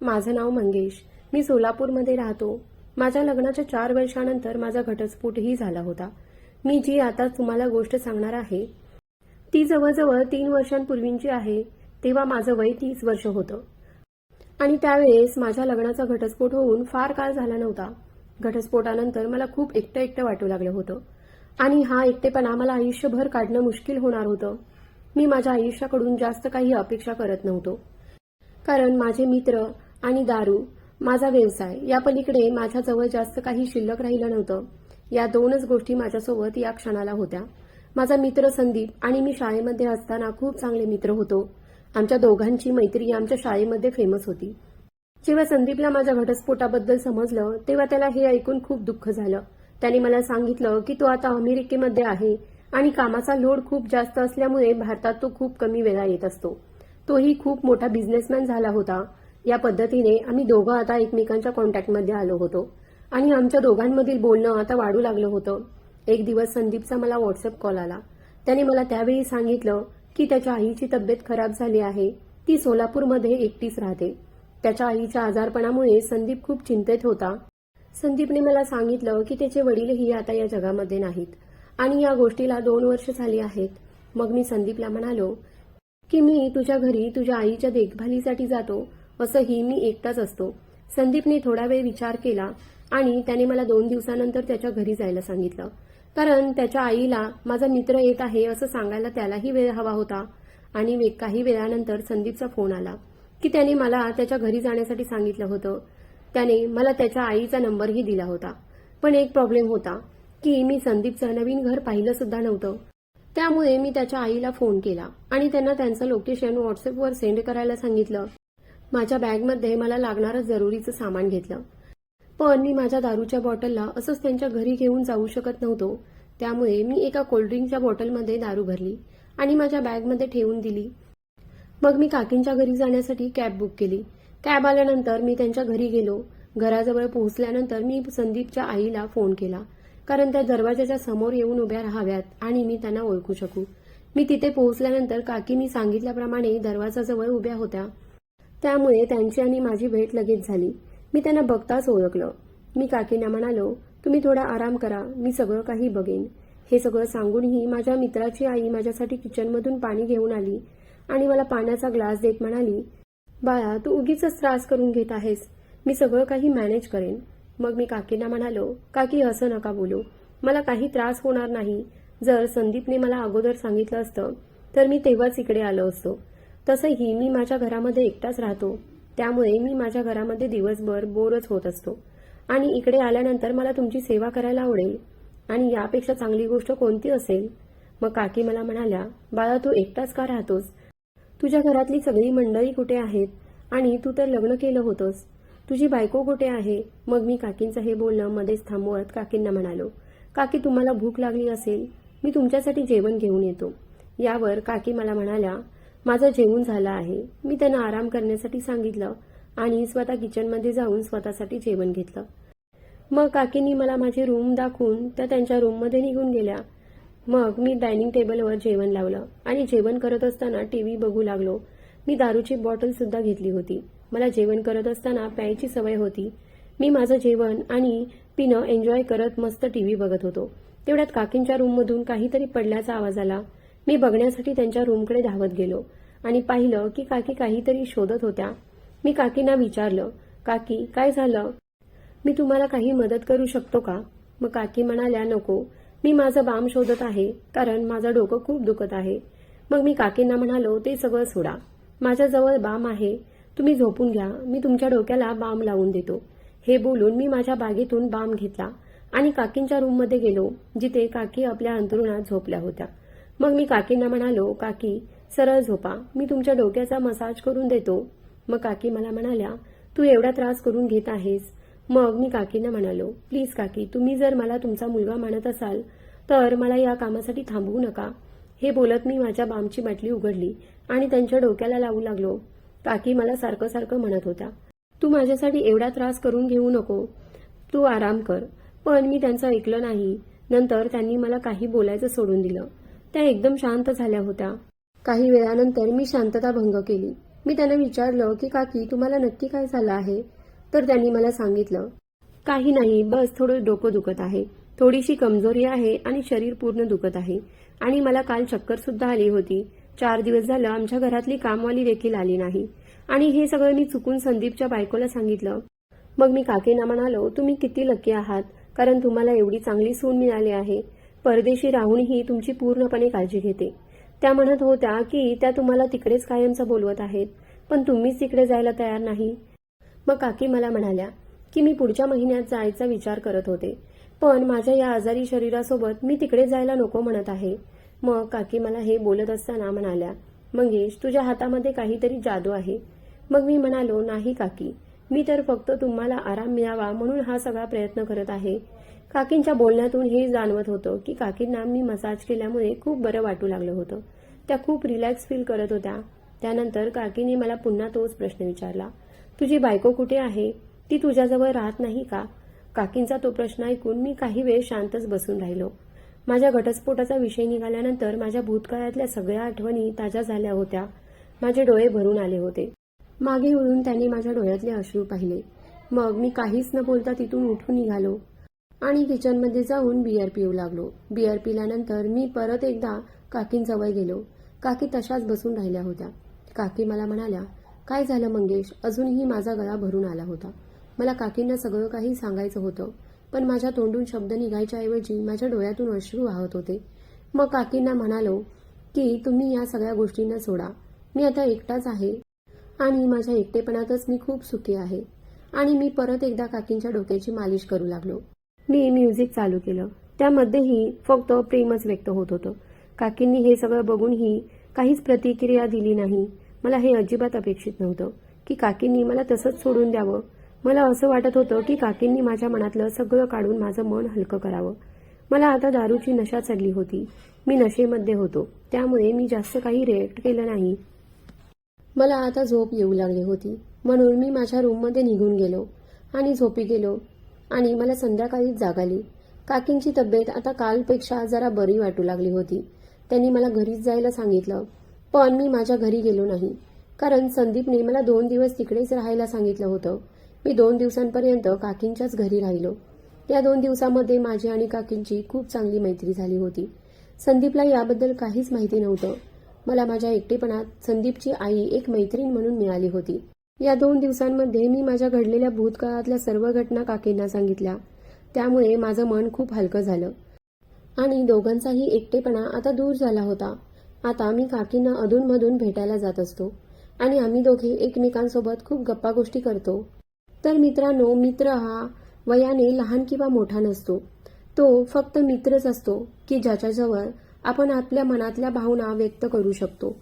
माझं नाव मंगेश. मी सोलापूरमध्ये राहतो. माझ्या लग्नाच्या चार वर्षानंतर माझा घटस्फोटही झाला होता. मी जी आता तुम्हाला गोष्ट सांगणार आहे ती जवळजवळ तीन वर्षांपूर्वींची आहे तेव्हा माझं वय तीस वर्ष होतं. आणि त्यावेळेस माझ्या लग्नाचा घटस्फोट होऊन फार काळ झाला नव्हता. घटस्फोटानंतर मला खूप एकटं एकटं वाटू लागलं होतं. आणि हा एकटेपणा मला आयुष्यभर काढणं मुश्किल होणार होतं. मी माझ्या आयुष्याकडून जास्त काही अपेक्षा करत नव्हतो. कारण माझे मित्र आणि दारू माझा व्यवसाय या पलीकडे माझ्याजवळ जास्त काही शिल्लक राहिलं नव्हतं. या दोनच गोष्टी माझ्यासोबत या क्षणाला होत्या. माझा मित्र संदीप आणि मी शाळेमध्ये असताना खूप चांगले मित्र होतो. आमच्या दोघांची मैत्री आमच्या शाळेमध्ये फेमस होती. जेव्हा संदीपला माझ्या घटस्फोटाबद्दल समजलं तेव्हा त्याला हे ऐकून खूप दुःख झालं. त्याने मला सांगितलं की तो आता अमेरिकेमध्ये आहे आणि कामाचा लोड खूप जास्त असल्यामुळे भारतात तो खूप कमी वेळा येत असतो. तोही खूप मोठा बिझनेसमॅन झाला होता. या पद्धतीने आम्ही दोघं आता एकमेकांच्या कॉन्टॅक्टमध्ये आलो होतो. आणि आमच्या दोघांमधील बोलणं आता वाढू लागलं होतं. एक दिवस संदीपचा मला व्हॉट्सअप कॉल आला. त्याने मला त्यावेळी सांगितलं की त्याच्या आईची तब्येत खराब झाली आहे. ती सोलापूरमध्ये एकटीच राहते. त्याच्या आईच्या आजारपणामुळे संदीप खूप चिंतेत होता. संदीपने मला सांगितलं की त्याचे वडीलही आता या जगामध्ये नाहीत. आणि या गोष्टीला दोन वर्ष झाली आहेत. मग मी संदीपला म्हणालो की मी तुझ्या घरी तुझ्या आईच्या देखभालीसाठी जातो. असंही मी एकटाच असतो. संदीपने थोडा वेळ विचार केला आणि त्याने मला दोन दिवसानंतर त्याच्या घरी जायला सांगितलं. कारण त्याच्या आईला माझा मित्र येत आहे असं सांगायला त्यालाही वेळ हवा होता आणि वे- काही वेळानंतर संदीपचा फोन आला की त्याने मला त्याच्या घरी जाण्यासाठी सांगितलं होतं. त्याने मला त्याच्या आईचा नंबरही दिला होता. पण एक प्रॉब्लेम होता की मी संदीपचं नवीन घर पाहिलं सुद्धा नव्हतं. त्यामुळे मी त्याच्या आईला फोन केला आणि त्यांना त्यांचं लोकेशन व्हॉट्सअपवर सेंड करायला सांगितलं. माझ्या बॅगमध्ये मला लागणारं जरुरीचं सामान घेतलं. पण मी माझ्या दारूच्या बॉटलला असंच त्यांच्या घरी घेऊन जाऊ शकत नव्हतो. त्यामुळे मी एका कोल्ड्रिंकच्या बॉटलमध्ये दारू भरली आणि माझ्या बॅगमध्ये ठेवून दिली. मग मी काकींच्या घरी जाण्यासाठी कॅब बुक केली. कॅब आल्यानंतर मी त्यांच्या घरी गेलो. घराजवळ पोहोचल्यानंतर मी संदीपच्या आईला फोन केला कारण त्या दरवाजाच्या समोर येऊन उभ्या राहाव्यात आणि मी त्यांना ओळखू शकू. मी तिथे पोहोचल्यानंतर काकींनी सांगितल्याप्रमाणे दरवाजाजवळ उभ्या होत्या. त्यामुळे त्यांची आणि माझी भेट लगेच झाली. मी त्यांना बघताच ओळखलं. मी काकींना म्हणालो तुम्ही थोडा आराम करा मी सगळं काही बघेन. हे सगळं सांगूनही माझ्या मित्राची आई माझ्यासाठी किचनमधून पाणी घेऊन आली आणि मला पाण्याचा ग्लास देत म्हणाली बाळा तू उगीच त्रास करून घेत आहेस. मी सगळं काही मॅनेज करेन. मग मी काकींना म्हणालो काकी असं नका बोलू. मला काही त्रास होणार नाही. जर संदीपने मला अगोदर सांगितलं असतं तर मी तेव्हाच इकडे आलो असतो. तसंही मी माझ्या घरामध्ये एकटाच राहतो. त्यामुळे मी माझ्या घरामध्ये दिवसभर बोरच होत असतो. आणि इकडे आल्यानंतर मला तुमची सेवा करायला आवडेल. आणि यापेक्षा चांगली गोष्ट कोणती असेल? मग काकी मला म्हणाल्या बाळा तू एकटाच का राहतोस? तुझ्या घरातली सगळी मंडळी कुठे आहेत? आणि तू तर लग्न केलं होतंस. तुझी बायको कुठे आहे? मग मी काकींचं हे बोलणं मध्येच थांबवत काकींना म्हणालो काकी तुम्हाला भूक लागली असेल. मी तुमच्यासाठी जेवण घेऊन येतो. यावर काकी मला म्हणाल्या माझं जेवण झालं आहे. मी त्यांना आराम करण्यासाठी सांगितलं आणि स्वतः किचनमध्ये जाऊन स्वतःसाठी जेवण घेतलं. मग काकींनी मला माझी रूम दाखवून त्या त्यांच्या रूममध्ये निघून गेल्या. मग मी डायनिंग टेबलवर जेवण लावलं आणि जेवण करत असताना टीव्ही बघू लागलो. मी दारूची बॉटल सुद्धा घेतली होती. मला जेवण करत असताना प्यायची सवय होती. मी माझं जेवण आणि पिणं एन्जॉय करत मस्त टीव्ही बघत होतो. तेवढ्यात काकींच्या रूममधून काहीतरी पडल्याचा आवाज आला. मी बघण्यासाठी त्यांच्या रूमकडे धावत गेलो आणि पाहिलं की काकी काहीतरी शोधत होत्या. मी काकींना विचारलं काकी काय झालं? मी तुम्हाला काही मदत करू शकतो का? मग काकी म्हणाल्या नको. मी माझं बाम शोधत आहे कारण माझं डोकं खूप दुखत आहे. मग मी काकींना म्हणालो ते सगळं सोडा. माझ्याजवळ बाम आहे. तुम्ही झोपून घ्या. मी तुमच्या डोक्याला बाम लावून देतो. हे बोलून मी माझ्या बागेतून बाम घेतला आणि काकींच्या रूममध्ये गेलो जिथे काकी आपल्या अंतरुणात झोपल्या होत्या. मग मी काकींना म्हणालो काकी सरळ झोपा. मी तुमच्या डोक्याचा मसाज करून देतो. मग काकी मला म्हणाल्या तू एवढा त्रास करून घेत आहेस. मग मी काकींना म्हणालो प्लीज काकी तुम्ही जर मला तुमचा मुलगा मानत असाल तर मला या कामासाठी थांबवू नका. हे बोलत मी माझ्या बामची बाटली उघडली आणि त्यांच्या डोक्याला लावू लागलो. काकी मला सारखं सारखं म्हणत होत्या तू माझ्यासाठी एवढा त्रास करून घेऊ नको. तू आराम कर. पण मी त्यांचं ऐकलं नाही. नंतर त्यांनी मला काही बोलायचं सोडून दिलं. त्या एकदम शांत झाल्या होत्या. काही वेळानंतर मी शांतता भंग केली. मी त्यांना विचारलं की काकी तुम्हाला नक्की काय झालं आहे? तर त्यांनी मला सांगितलं काही नाही बस थोडं डोकं दुखत आहे. थोडीशी कमजोरी आहे आणि शरीर पूर्ण दुखत आहे. आणि मला काल चक्कर सुद्धा आली होती. चार दिवस झालं आमच्या घरातली कामवाली देखील आली नाही. आणि हे सगळं मी चुकून संदीपच्या बायकोला सांगितलं. मग मी काकींना म्हणालो तुम्ही किती लकी आहात. कारण तुम्हाला एवढी चांगली सून मिळाली आहे. परदेशी राहूनही तुमची पूर्णपणे काळजी घेते. त्या म्हणत होत्या की त्या तुम्हाला तिकडेच कायमचं बोलवत आहेत पण तुम्हीच तिकडे जायला तयार नाही. मग काकी मला म्हणाल्या की मी पुढच्या महिन्यात जायचा विचार करत होते पण माझ्या या आजारी शरीरासोबत मी तिकडे जायला नको म्हणत आहे. मग काकी मला हे बोलत असताना म्हणाल्या मंगेश तुझ्या हातामध्ये काहीतरी जादू आहे. मग मी म्हणालो नाही काकी मी तर फक्त तुम्हाला आराम मिळावा म्हणून हा सगळा प्रयत्न करत आहे. काकींच्या बोलण्यातून हे जाणवत होतं की काकींना मी मसाज केल्यामुळे खूप बरं वाटू लागलं होतं. त्या खूप रिलॅक्स फील करत होत्या. त्यानंतर काकीने मला पुन्हा तोच प्रश्न विचारला तुझी बायको कुठे आहे? ती तुझ्याजवळ राहत नाही का? काकींचा तो प्रश्न ऐकून मी काही वेळ शांतच बसून राहिलो. माझ्या घटस्फोटाचा विषय निघाल्यानंतर माझ्या भूतकाळातल्या सगळ्या आठवणी ताज्या झाल्या होत्या. माझे डोळे भरून आले होते. मागे वळून त्यांनी माझ्या डोळ्यातले अश्रू पाहिले. मग मी काहीच न बोलता तिथून उठून निघालो. आणि किचनमध्ये जाऊन बियर पिऊ लागलो. बियर पिल्यानंतर मी परत एकदा काकींजवळ गेलो. काकी तशाच बसून राहिल्या होत्या. काकी मला म्हणाल्या काय झालं मंगेश? अजूनही माझा गळा भरून आला होता. मला काकींना सगळं काही सांगायचं होतं पण माझ्या तोंडून शब्द निघायच्याऐवजी माझ्या डोळ्यातून अश्रू वाहत होते. मग काकींना म्हणालो की तुम्ही या सगळ्या गोष्टींना सोडा. मी आता एकटाच आहे आणि माझ्या एकटेपणातच मी खूप सुखी आहे. आणि मी परत एकदा काकींच्या डोक्याची मालिश करू लागलो. मी म्युझिक चालू केलं. त्यामध्येही फक्त प्रेमच व्यक्त होत होतं. काकींनी हे सगळं बघूनही काहीच प्रतिक्रिया दिली नाही. मला हे अजिबात अपेक्षित नव्हतं की काकींनी मला तसंच सोडून द्यावं. मला असं वाटत होतं की काकींनी माझ्या मनातलं सगळं काढून माझं मन हलकं करावं. मला आता दारूची नशा चढली होती. मी नशेमध्ये होतो. त्यामुळे मी जास्त काही रिएक्ट केलं नाही. मला आता झोप येऊ लागली होती. म्हणून मी माझ्या रूममध्ये निघून गेलो आणि झोपी गेलो. आणि मला संध्याकाळीच जाग आली. काकींची तब्येत आता कालपेक्षा जरा बरी वाटू लागली होती. त्यांनी मला घरीच जायला सांगितलं पण मी माझ्या घरी गेलो नाही. कारण संदीपने मला दोन दिवस तिकडेच राहायला सांगितलं होतं. मी दोन दिवसांपर्यंत काकींच्याच घरी राहिलो. या दोन दिवसामध्ये माझी आणि काकींची खूप चांगली मैत्री झाली होती. संदीपला याबद्दल काहीच माहिती नव्हतं. मला माझ्या एकटेपणात संदीपची आई एक मैत्रीण म्हणून मिळाली होती. या दोन दिवसांमध्ये मी माझ्या घडलेल्या भूतकाळातल्या सर्व घटना काकींना सांगितल्या. त्यामुळे माझं मन खूप हलकं झालं. आणि दोघांचाही एकटेपणा आता दूर झाला होता. आता मी काकींना अधूनमधून भेटायला जात असतो. आणि आम्ही दोघे एकमेकांसोबत खूप गप्पा गोष्टी करतो. तर मित्रांनो मित्र हा वयाने लहान किंवा मोठा नसतो. तो फक्त मित्रच असतो की ज्याच्याजवळ आपण आपल्या मनातल्या भावना व्यक्त करू शकतो.